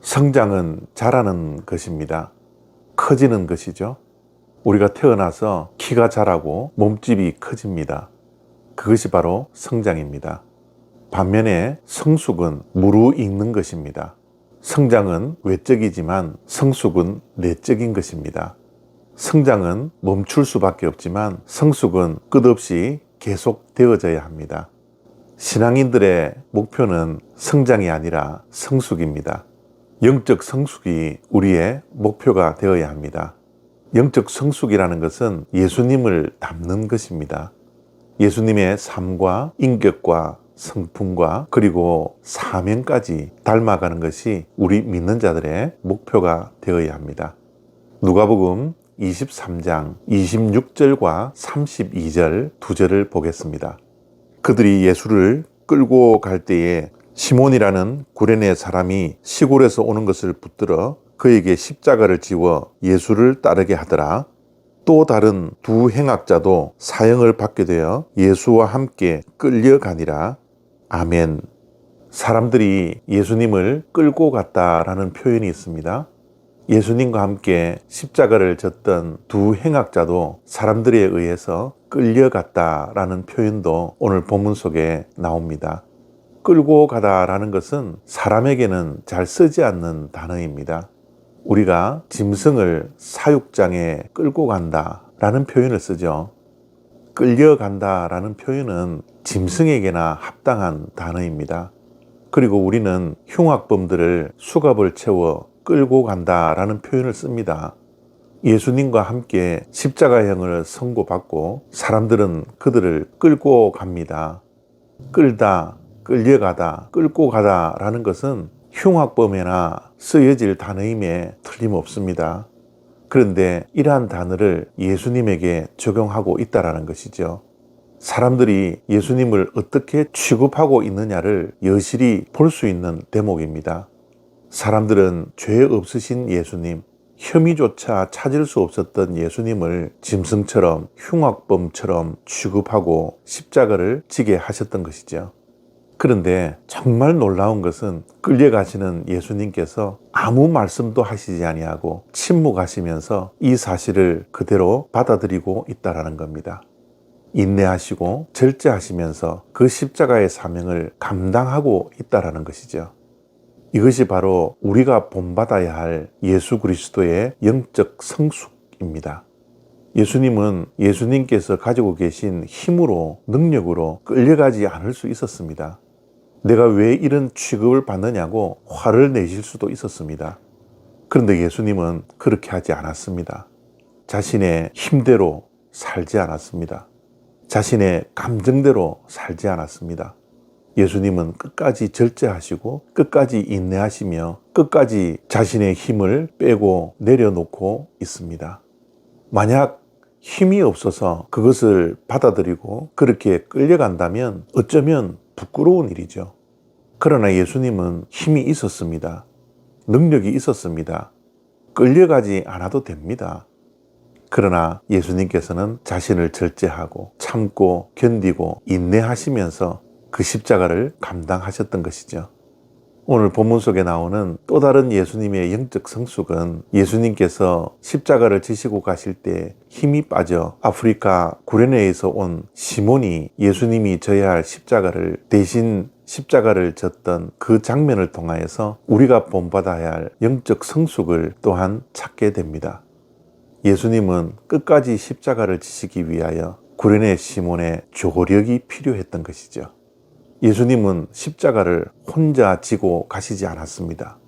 성장은 자라는 것입니다. 커지는 것이죠. 우리가 태어나서 키가 자라고 몸집이 커집니다. 그것이 바로 성장입니다. 반면에 성숙은 무르익는 것입니다. 성장은 외적이지만 성숙은 내적인 것입니다. 성장은 멈출 수밖에 없지만 성숙은 끝없이 계속되어져야 합니다. 신앙인들의 목표는 성장이 아니라 성숙입니다. 영적 성숙이 우리의 목표가 되어야 합니다. 영적 성숙이라는 것은 예수님을 닮는 것입니다. 예수님의 삶과 인격과 성품과 그리고 사명까지 닮아가는 것이 우리 믿는 자들의 목표가 되어야 합니다. 누가복음 23장 26절과 32절 두 절을 보겠습니다. 그들이 예수를 끌고 갈 때에 시몬이라는 구레네 사람이 시골에서 오는 것을 붙들어 그에게 십자가를 지워 예수를 따르게 하더라. 또 다른 두 행악자도 사형을 받게 되어 예수와 함께 끌려가니라. 아멘. 사람들이 예수님을 끌고 갔다라는 표현이 있습니다. 예수님과 함께 십자가를 졌던 두 행악자도 사람들에 의해서 끌려갔다라는 표현도 오늘 본문 속에 나옵니다. 끌고 가다라는 것은 사람에게는 잘 쓰지 않는 단어입니다. 우리가 짐승을 사육장에 끌고 간다 라는 표현을 쓰죠. 끌려간다 라는 표현은 짐승에게나 합당한 단어입니다. 그리고 우리는 흉악범들을 수갑을 채워 끌고 간다 라는 표현을 씁니다. 예수님과 함께 십자가형을 선고받고 사람들은 그들을 끌고 갑니다. 끌다, 끌려가다, 끌고 가다라는 것은 흉악범에나 쓰여질 단어임에 틀림없습니다. 그런데 이러한 단어를 예수님에게 적용하고 있다라는 것이죠. 사람들이 예수님을 어떻게 취급하고 있느냐를 여실히 볼 수 있는 대목입니다. 사람들은 죄 없으신 예수님, 혐의조차 찾을 수 없었던 예수님을 짐승처럼 흉악범처럼 취급하고 십자가를 지게 하셨던 것이죠. 그런데 정말 놀라운 것은 끌려가시는 예수님께서 아무 말씀도 하시지 아니하고 침묵하시면서 이 사실을 그대로 받아들이고 있다라는 겁니다. 인내하시고 절제하시면서 그 십자가의 사명을 감당하고 있다라는 것이죠. 이것이 바로 우리가 본받아야 할 예수 그리스도의 영적 성숙입니다. 예수님은 예수님께서 가지고 계신 힘으로 능력으로 끌려가지 않을 수 있었습니다. 내가 왜 이런 취급을 받느냐고 화를 내실 수도 있었습니다. 그런데 예수님은 그렇게 하지 않았습니다. 자신의 힘대로 살지 않았습니다. 자신의 감정대로 살지 않았습니다. 예수님은 끝까지 절제하시고 끝까지 인내하시며 끝까지 자신의 힘을 빼고 내려놓고 있습니다. 만약 힘이 없어서 그것을 받아들이고 그렇게 끌려간다면 어쩌면 부끄러운 일이죠. 그러나 예수님은 힘이 있었습니다. 능력이 있었습니다. 끌려가지 않아도 됩니다. 그러나 예수님께서는 자신을 절제하고 참고 견디고 인내하시면서 그 십자가를 감당하셨던 것이죠. 오늘 본문 속에 나오는 또 다른 예수님의 영적 성숙은 예수님께서 십자가를 지시고 가실 때 힘이 빠져 아프리카 구레네에서 온 시몬이 예수님이 져야 할 십자가를 대신 십자가를 졌던 그 장면을 통하여서 우리가 본받아야 할 영적 성숙을 또한 찾게 됩니다. 예수님은 끝까지 십자가를 지시기 위하여 구레네 시몬의 조력이 필요했던 것이죠. 예수님은 십자가를 혼자 지고 가시지 않았습니다.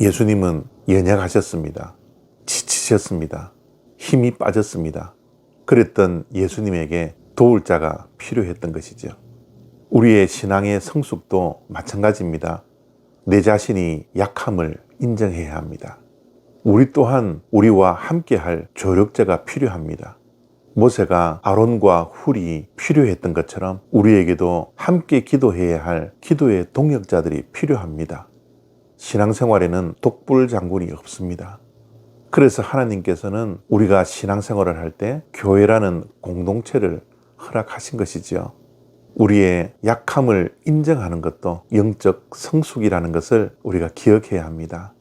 예수님은 연약하셨습니다. 지치셨습니다. 힘이 빠졌습니다. 그랬던 예수님에게 도울 자가 필요했던 것이죠. 우리의 신앙의 성숙도 마찬가지입니다. 내 자신이 약함을 인정해야 합니다. 우리 또한 우리와 함께할 조력자가 필요합니다. 모세가 아론과 훌이 필요했던 것처럼 우리에게도 함께 기도해야 할 기도의 동역자들이 필요합니다. 신앙생활에는 독불 장군이 없습니다. 그래서 하나님께서는 우리가 신앙생활을 할 때 교회라는 공동체를 허락하신 것이지요. 우리의 약함을 인정하는 것도 영적 성숙이라는 것을 우리가 기억해야 합니다.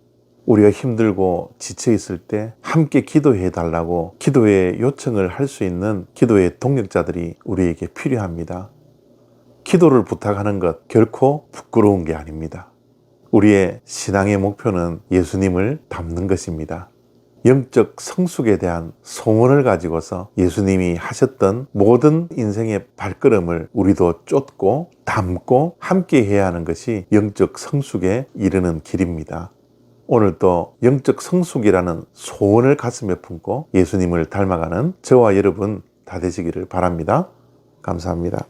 우리가 힘들고 지쳐 있을 때 함께 기도해 달라고 기도의 요청을 할 수 있는 기도의 동력자들이 우리에게 필요합니다. 기도를 부탁하는 것 결코 부끄러운 게 아닙니다. 우리의 신앙의 목표는 예수님을 닮는 것입니다. 영적 성숙에 대한 소원을 가지고서 예수님이 하셨던 모든 인생의 발걸음을 우리도 쫓고 닮고 함께 해야 하는 것이 영적 성숙에 이르는 길입니다. 오늘도 영적 성숙이라는 소원을 가슴에 품고 예수님을 닮아가는 저와 여러분 다 되시기를 바랍니다. 감사합니다.